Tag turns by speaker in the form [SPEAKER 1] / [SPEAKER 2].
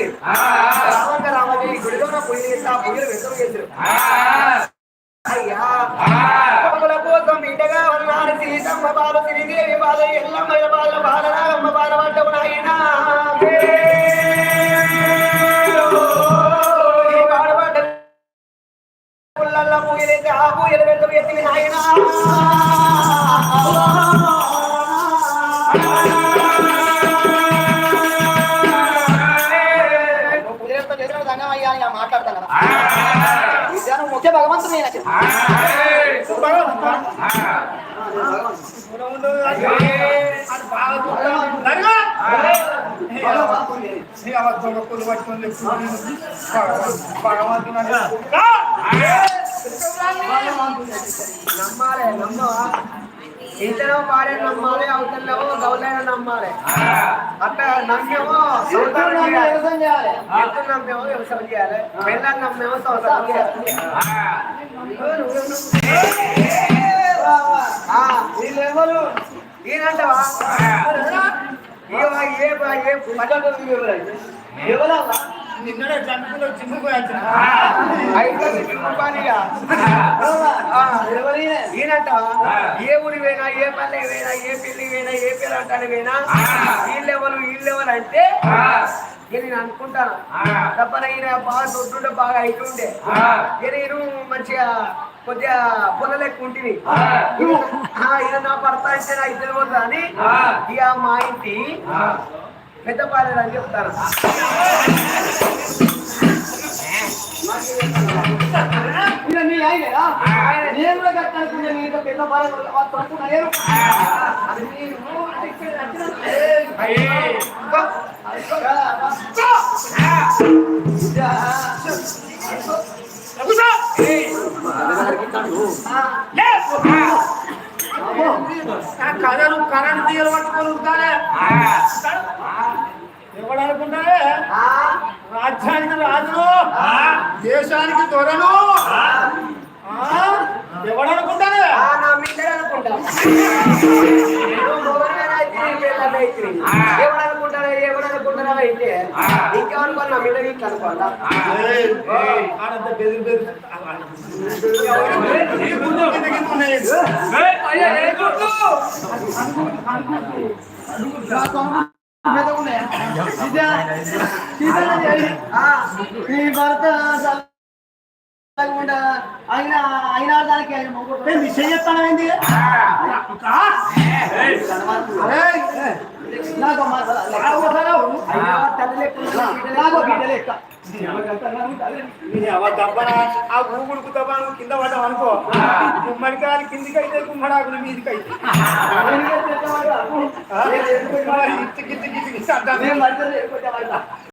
[SPEAKER 1] తిరగని జాతర లేదు రామంగ రామదేవి గుడిలోన పొయ్యి చేసి ఆ పొయ్యిలు వ్యక్తం చేశారు అయ్యా. కోసం బిడ్డగా ఉన్నాడు సీతమ్మ బాలు తిరిగేవి బాల ఎల్లమ్మ ముఖ్య భగవంతుడు నేను నమ్మాలి నమ్మవా? ఇతర పాడే నమ్మాలి అవతలేమో గౌలైన నమ్మాలి. అట్లా నమ్మేమో వ్యవసాయం చేయాలి. ఎత్తు నమ్మేమో వ్యవసాయం చేయాలి. వెళ్ళని నమ్మేమో సంవత్సరం చేయాలి. ఆ, వీళ్ళెవరు? ఈయనంటవా? ఏ ఏ ఏ ఎవరమ్మా
[SPEAKER 2] నిన్ననే జంతువులు చిమ్ముకు
[SPEAKER 1] అయితే పనిగా ఈయనంటవా ఏ ఊరి పోయినా ఏ పల్లె పోయినా ఏ పెళ్ళి పోయినా ఏ పిల్ల అంటాను పోయినా వీళ్ళెవరు వీళ్ళెవరు అంటే నేను అనుకుంటాను తప్పన ఈయన బాగా దొడ్డుంటే బాగా అయితుండే నేను మంచిగా కొద్దిగా పొలలెక్కు ఉంటుంది ఈయన నా భర్త అంటే నాకు తెలియదు అని ఇక మా ఇంటి పెద్ద పాలేరు అని చెప్తారు?
[SPEAKER 3] నేను కూడా కట్టాలనుకున్నా నీతో పెద్ద బాధ తప్పు నేను. అది
[SPEAKER 2] కథలు కరెంట్ తీగలు పట్టుకొని ఉంటానే ఎవడు అనుకుంటానే రాజ్యానికి రాజును దేశానికి దొరను ఎవడు అనుకుంటానే
[SPEAKER 1] ఆ, నా మీదే అనుకుంటా నువ్వు మొగలిగానే అయితే నీ పిల్లలు అయితే. ఎవడు అనుకుంటారా ఎవడు అనుకుంటారా అయితే ఇంకేమనుకోవాలి నా మీద వీక్ అనుకోవాలా
[SPEAKER 2] బెదిరి బెదిరి.
[SPEAKER 3] నీ భర్త చల్లకుండా ఆయన ఆయన దానికి ఆయన మొగ్గు
[SPEAKER 2] ఏంది,
[SPEAKER 3] నాకు మా-
[SPEAKER 1] బిడ్డ లెక్క
[SPEAKER 3] నాకు బిడ్డ లెక్క.
[SPEAKER 2] నీ అవ్వ దబ్బన, ఆ ఊగుడుకు దబ్బన కింద పడ్డాం అనుకో. గుమ్మడికాయలు కిందికి అయితే గుమ్మడాకులు మీదికి అయితే
[SPEAKER 3] చేసేవాడు.